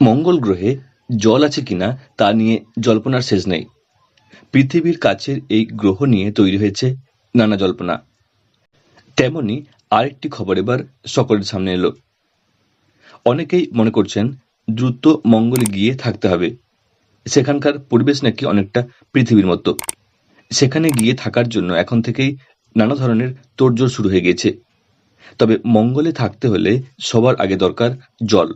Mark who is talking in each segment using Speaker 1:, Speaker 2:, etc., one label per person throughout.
Speaker 1: মঙ্গল গ্রহে জল আছে কিনা তা নিয়ে জল্পনার শেষ নেই। পৃথিবীর কাছের এই গ্রহ নিয়ে তৈরি হয়েছে নানা জল্পনা। তেমনি আরেকটি খবর এবার সকলের সামনে এলো। অনেকেই মনে করছেন দ্রুত মঙ্গলে গিয়ে থাকতে হবে। সেখানকার পরিবেশ নাকি অনেকটা পৃথিবীর মতো। সেখানে গিয়ে থাকার জন্য এখন থেকেই নানা ধরনের তোড়জোড় শুরু হয়ে গেছে তবে মঙ্গলে থাকতে হলে সবার আগে দরকার জল।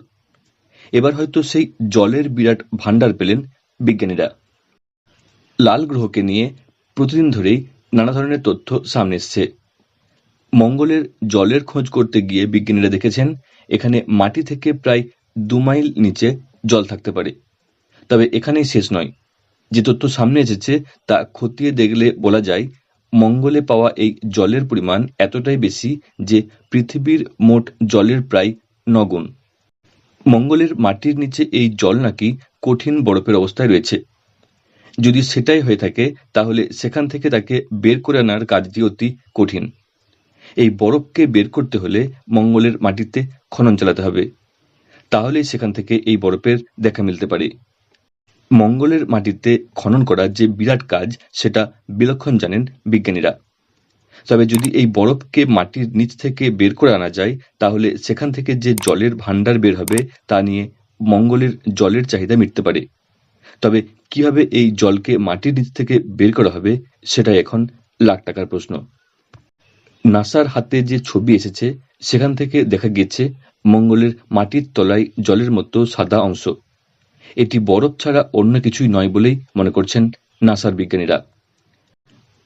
Speaker 1: এবার হয়তো সেই জলের বিরাট ভাণ্ডার পেলেন বিজ্ঞানীরা। লাল গ্রহকে নিয়ে প্রতিদিন ধরেই নানা ধরনের তথ্য সামনে এসছে। মঙ্গলের জলের খোঁজ করতে গিয়ে বিজ্ঞানীরা দেখেছেন, এখানে মাটি থেকে প্রায় দু মাইল নিচে জল থাকতে পারে। তবে এখানেই শেষ নয়। যে তথ্য সামনে এসেছে তা খতিয়ে দেখলে বলা যায়, মঙ্গলে পাওয়া এই জলের পরিমাণ এতটাই বেশি যে পৃথিবীর মোট জলের প্রায় নগুণ। মঙ্গলের মাটির নিচে এই জল নাকি কঠিন বরফের অবস্থায় রয়েছে। যদি সেটাই হয়ে থাকে, তাহলে সেখান থেকে তাকে বের করে আনার কাজটি অতি কঠিন। এই বরফকে বের করতে হলে মঙ্গলের মাটিতে খনন চালাতে হবে। তাহলেই সেখান থেকে এই বরফের দেখা মিলতে পারে। মঙ্গলের মাটিতে খনন করা যে বিরাট কাজ, সেটা বিলক্ষণ জানেন বিজ্ঞানীরা। তবে যদি এই বরফকে মাটির নিচ থেকে বের করে আনা যায়, তাহলে সেখান থেকে যে জলের ভাণ্ডার বের হবে, তা নিয়ে মঙ্গলের জলের চাহিদা মিটতে পারে। তবে কীভাবে এই জলকে মাটির নিচ থেকে বের করা হবে, সেটাই এখন লাখ টাকার প্রশ্ন। নাসার হাতে যে ছবি এসেছে, সেখান থেকে দেখা গিয়েছে মঙ্গলের মাটির তলায় জলের মতো সাদা অংশ। এটি বরফ ছাড়া অন্য কিছুই নয় বলেই মনে করছেন নাসার বিজ্ঞানীরা।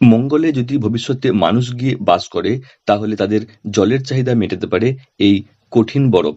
Speaker 1: মঙ্গলে যদি ভবিষ্যতে মানুষ গিয়ে বাস করে, তাহলে তাদের জলের চাহিদা মেটাতে পারে এই কঠিন বরফ।